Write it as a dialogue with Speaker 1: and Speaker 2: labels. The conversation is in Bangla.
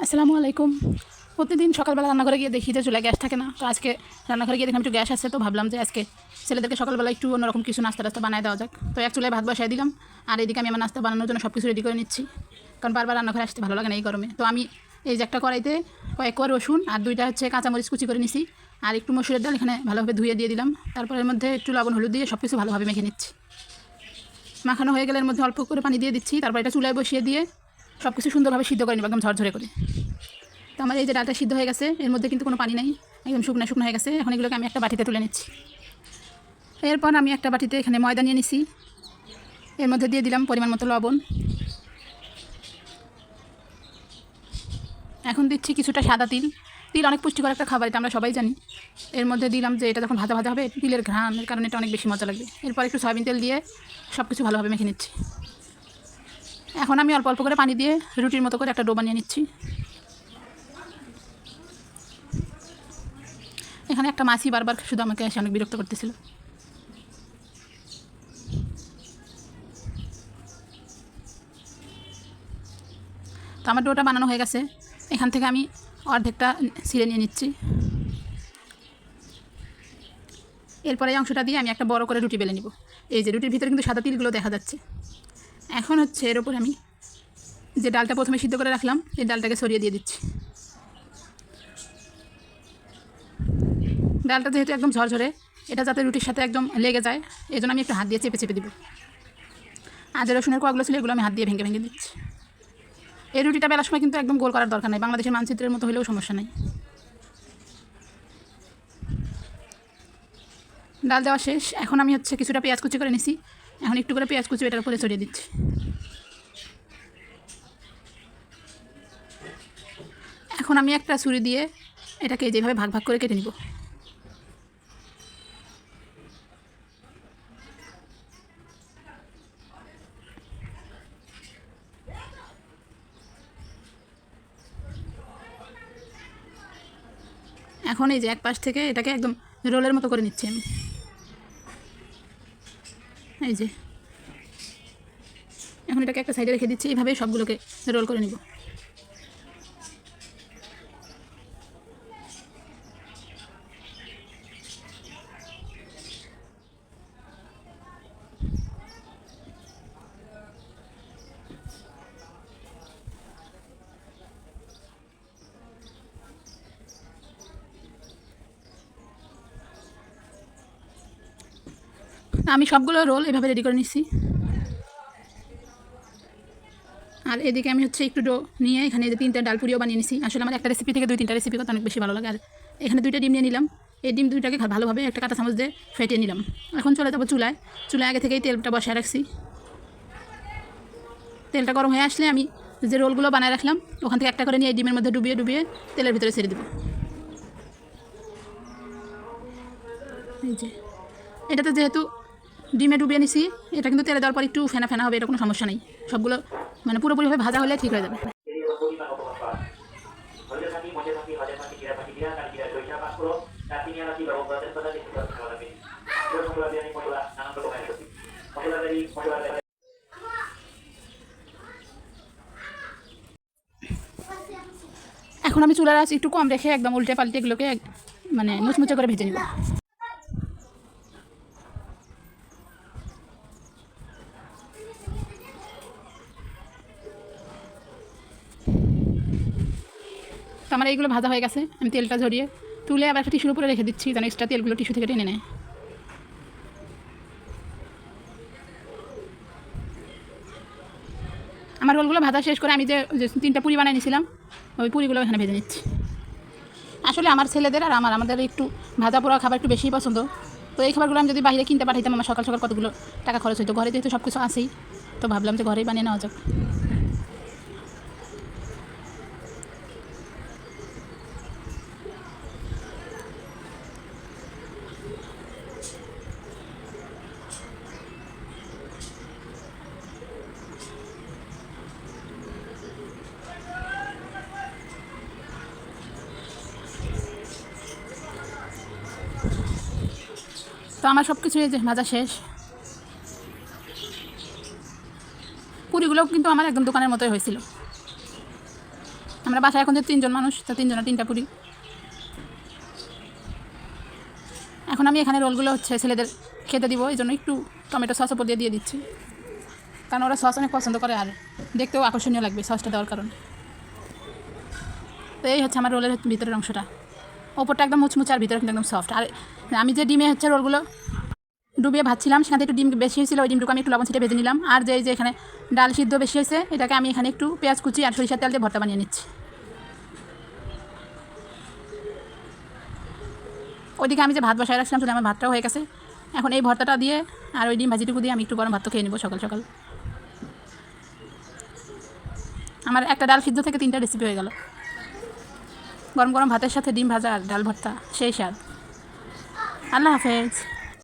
Speaker 1: আসসালামু আলাইকুম। প্রতিদিন সকালবেলা রান্নাঘরে গিয়ে দেখি যে চুলা গ্যাস থাকে না। তো আজকে রান্নাঘরে গিয়ে দেখলাম একটু গ্যাস আছে, তো ভাবলাম যে আজকে ছেলেদেরকে সকালবেলা একটু অন্যরকম কিছু নাস্তা টাস্তা বানায় দেওয়া যাক। তো এক চুলায় ভাত বসাই দিলাম, আর এদিকে আমি আমার নাস্তা বানানোর জন্য সব কিছু রেডি করে নিচ্ছি। কারণ বারবার রান্নাঘরে আসতে ভালো লাগে না এই গরমে। তো আমি এই যে একটা কড়াইতে কয়েক কোয়া রসুন আর দুইটা হচ্ছে কাঁচামরিচ কুচি করে নিছি, আর একটু মসুরের ডাল এখানে ভালোভাবে ধুয়ে দিয়ে দিলাম। তারপর এর মধ্যে একটু লবণ, হলুদ দিয়ে সব কিছু ভালোভাবে মেখে নিচ্ছি। মাখানো হয়ে গেলে এর মধ্যে অল্প করে পানি দিয়ে দিচ্ছি, তারপর এটা চুলায় বসিয়ে দিয়ে সব কিছু সুন্দরভাবে সিদ্ধ করে নিব, একদম ঝরঝরে করে। তো আমার এই যে ডালটা সিদ্ধ হয়ে গেছে, এর মধ্যে কিন্তু কোনো পানি নেই, একদম শুকনো শুকনো হয়ে গেছে। এখন এগুলোকে আমি একটা বাটিতে তুলে নিচ্ছি। এরপর আমি একটা বাটিতে এখানে ময়দা নিয়ে নিছি। এর মধ্যে দিয়ে দিলাম পরিমাণ মতো লবণ। এখন দিচ্ছি কিছুটা সাদা তিল। তিল অনেক পুষ্টিকর একটা খাবার, এটা আমরা সবাই জানি। এর মধ্যে দিলাম যে এটা যখন ভাজা ভাজা হবে, তিলের ঘ্রাণের কারণে এটা অনেক বেশি মজা লাগবে। এরপর একটু সয়াবিন তেল দিয়ে সব কিছু ভালোভাবে মেখে নিচ্ছি। এখন আমি অল্প অল্প করে পানি দিয়ে রুটির মতো করে একটা ডো বানিয়ে নিচ্ছি। এখানে একটা মাছি বারবার শুধু আমাকে এসে অনেক বিরক্ত করতেছিল। তো আমার ডোটা বানানো হয়ে গেছে। এখান থেকে আমি অর্ধেকটা ছিঁড়ে নিয়ে নিচ্ছি। এরপরে এই অংশটা দিয়ে আমি একটা বড় করে রুটি বেলে নিব। এই যে রুটির ভিতরে কিন্তু সাদা তিলগুলো দেখা যাচ্ছে। এখন হচ্ছে এর ওপর আমি যে ডালটা প্রথমে সিদ্ধ করে রাখলাম, এই ডালটাকে সরিয়ে দিয়ে দিচ্ছি। ডালটা যেহেতু একদম ঝরঝরে, এটা যাতে রুটির সাথে একদম লেগে যায়, এই জন্য আমি একটু হাত দিয়ে চেপে চেপে দিব। যে রসুনের কোয়াগুলো ছিল, এগুলো আমি হাত দিয়ে ভেঙে ভেঙে দিচ্ছি। এই রুটিটা বেলার সময় কিন্তু একদম গোল করার দরকার নেই, বাংলাদেশের মানচিত্রের মতো হলেও সমস্যা নেই। ডাল দেওয়া শেষ, এখন আমি হচ্ছে কিছুটা পেঁয়াজ কুচি করে নিছি। এখন একটু করে পেঁয়াজ কুচি এটার উপরে ছড়িয়ে দিচ্ছি। এখন আমি একটা ছুরি দিয়ে এটাকে যেভাবে ভাগ ভাগ করে কেটে নিব। এখন এই যে এক পাশ থেকে এটাকে একদম রোলের মতো করে নিচ্ছি আমি। এই যে। এখন এটাকে একটা সাইডে রেখে দিচ্ছি এইভাবে সবগুলোকে রোল করে নিব। আমি সবগুলো রোল এভাবে রেডি করে নিচ্ছি। আর এদিকে আমি হচ্ছে একটু ডো নিয়ে এখানে তিনটা ডাল পুরিও বানিয়ে নিছি। আসলে আমার একটা রেসিপি থেকে দুই, তিনটা রেসিপি করতে অনেক বেশি ভালো লাগে। আর এখানে দুইটা ডিম নিয়ে নিলাম। এই ডিম দুইটাকে ভালোভাবে একটা কাঁটা চামচ দিয়ে ফেটিয়ে নিলাম। এখন চলে যাব চুলায়। চুলায় আগে থেকেই তেলটা বসায় রাখছি। তেলটা গরম হয়ে আসলে আমি যে রোলগুলো বানায় রাখলাম, ওখান থেকে একটা করে নিয়ে এই ডিমের মধ্যে ডুবিয়ে ডুবিয়ে তেলের ভিতরে ছেড়ে দেবো। এই যে, এটাতে যেহেতু ডিমে ডুবিয়ে নিছি, এটা কিন্তু তেলে দেওয়ার পর একটু ফেনা ফেনা হবে, এটা কোনো সমস্যা নেই। সবগুলো মানে পুরোপুরিভাবে ভাজা হলে ঠিক হয়ে যাবে। এখন আমি চুলার আছি একটু কম রেখে একদম উল্টে পাল্টে এগুলোকে মানে মুচমুচে করে ভেজে নিব। তো আমার এইগুলো ভাজা হয়ে গেছে, আমি তেলটা ঝরিয়ে তুলে আবার একটা টিস্যুর উপরে রেখে দিচ্ছি, যেন এক্সট্রা তেলগুলো টিস্যু থেকে টেনে নেয়। আমার রোলগুলো ভাজা শেষ করে আমি যে তিনটা পুরি বানিয়ে নিয়েছিলাম, ওই পুরিগুলো এখানে ভেজে নিচ্ছি। আসলে আমার ছেলেদের আর আমার, আমাদের একটু ভাজা পোড়া খাবার একটু বেশিই পছন্দ। তো এই খাবারগুলো আমি যদি বাইরে কিনতে পাঠাইতাম, আমার সকাল সকাল কতগুলো টাকা খরচ হতো ঘরে যেহেতু সব কিছু আছেই, তো ভাবলাম যে ঘরেই বানিয়ে নেওয়া যাক। তো আমার সব কিছু যে ভাজা শেষ। পুরিগুলোও কিন্তু আমার একদম দোকানের মতোই হয়েছিল। আমরা বাসায় এখন যে তিনজন মানুষ, তো তিনজনের তিনটা পুরি। এখন আমি এখানে রোলগুলো হচ্ছে ছেলেদের খেতে দিব, এই জন্য একটু টমেটো সস ওপর দিয়ে দিয়ে দিচ্ছি। কারণ ওরা সস অনেক পছন্দ করে আর দেখতেও আকর্ষণীয় লাগবে সসটা দেওয়ার কারণে। তো এই হচ্ছে আমার রোলের ভিতরের অংশটা। ওপরটা একদম মুচমুচে আর ভিতরে কিন্তু একদম সফট আর আমি যে ডিমে হচ্ছে রোলগুলো ডুবিয়ে ভাজছিলাম, সেখান একটু ডিম বেশি হয়েছিল, ওই ডিমটুকু আমি একটু লবণ ছিটে ভেজে নিলাম। আর যে যে এখানে ডাল সিদ্ধ বেশি হয়েছে, এটাকে আমি এখানে একটু পেঁয়াজ কুচি আর সরিষার তেল দিয়ে ভর্তা বানিয়ে নিচ্ছি। ওইদিকে আমি যে ভাত বসায় রাখছিলাম আমার ভাতটাও হয়ে গেছে। এখন এই ভর্তাটা দিয়ে আর ওই ডিম ভাজিটুকু দিয়ে আমি একটু গরম ভাত খেয়ে নেব সকাল সকাল। আমার একটা ডাল সিদ্ধ থেকে তিনটা রেসিপি হয়ে গেল। গরম গরম ভাতের সাথে ডিম ভাজা আর ডাল ভর্তা সেই স্বাদ। আল্লাহ হাফেজ।